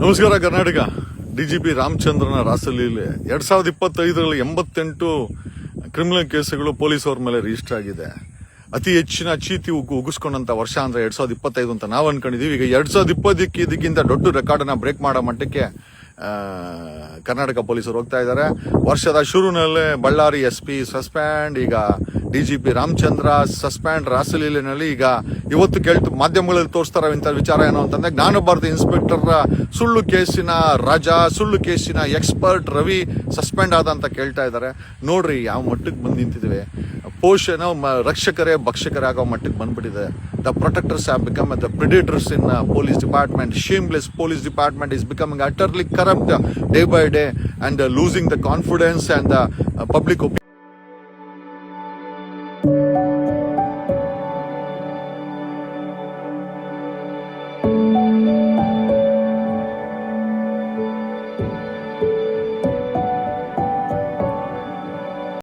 ನಮಸ್ಕಾರ, Karnataka. D G P ರಾಮಚಂದ್ರನ ರಾಸಲೀಲೆ. ಎರಡ್ ಸಾವಿರದ ಇಪ್ಪತ್ತೈದರಲ್ಲಿ ಎಂಬತ್ತೆಂಟು ಕ್ರಿಮಿನಲ್ ಕೇಸುಗಳು ಪೊಲೀಸ್ ಅವ್ರ ಮೇಲೆ ರಿಜಿಸ್ಟರ್ ಆಗಿದೆ. ಅತಿ ಹೆಚ್ಚಿನ ಚೀತಿ ಉಗ್ಗು ಉಗಿಸ್ಕೊಂಡಂತ ವರ್ಷ ಅಂದ್ರೆ ಎರಡ್ ಸಾವಿರದ ಇಪ್ಪತ್ತೈದು ಅಂತ ನಾವು ಅನ್ಕೊಂಡಿದೀವಿ. ಈಗ ಎರಡ್ ಸಾವಿರದ ಇಪ್ಪತ್ತಕ್ಕಿದಕ್ಕಿಂತ ದೊಡ್ಡ ರೆಕಾರ್ಡ್ ಅನ್ನ ಬ್ರೇಕ್ ಮಾಡೋ ಮಟ್ಟಕ್ಕೆ ಕರ್ನಾಟಕ ಪೊಲೀಸರು ಹೋಗ್ತಾ ಇದ್ದಾರೆ. ವರ್ಷದ ಶುರುವಿನಲ್ಲೇ ಬಳ್ಳಾರಿ ಎಸ್ ಪಿ ಸಸ್ಪೆಂಡ್ ಈಗ D G P Ramachandra suspend ರಾಸಲೀಲೆನಲ್ಲಿ ಈಗ ಇವತ್ತು ಕೇಳ್ತು ಮಾಧ್ಯಮಗಳಲ್ಲಿ ತೋರಿಸ್ತಾರ ಇಂಥ ವಿಚಾರ ಏನು ಅಂತಂದ್ರೆ ಜ್ಞಾನ ಭಾರತಿ ಇನ್ಸ್ಪೆಕ್ಟರ್ ಸುಳ್ಳು ಕೇಸಿನ ರಾಜ, ಸುಳ್ಳು ಕೇಸಿನ ಎಕ್ಸ್ಪರ್ಟ್ ರವಿ ಸಸ್ಪೆಂಡ್ ಆದ ಅಂತ ಕೇಳ್ತಾ ಇದ್ದಾರೆ. ನೋಡ್ರಿ, ಯಾವ ಮಟ್ಟಕ್ಕೆ ಬಂದು ನಿಂತಿದ್ದೇವೆ. ಪೋಷಣ ರಕ್ಷಕರೇ ಭಕ್ಷಕರಾಗೋ ಮಟ್ಟಿಗೆ ಬಂದ್ಬಿಟ್ಟಿದೆ. The protectors have become the predators in police department shameless police department is becoming utterly corrupt day by day and losing the confidence and the public opinion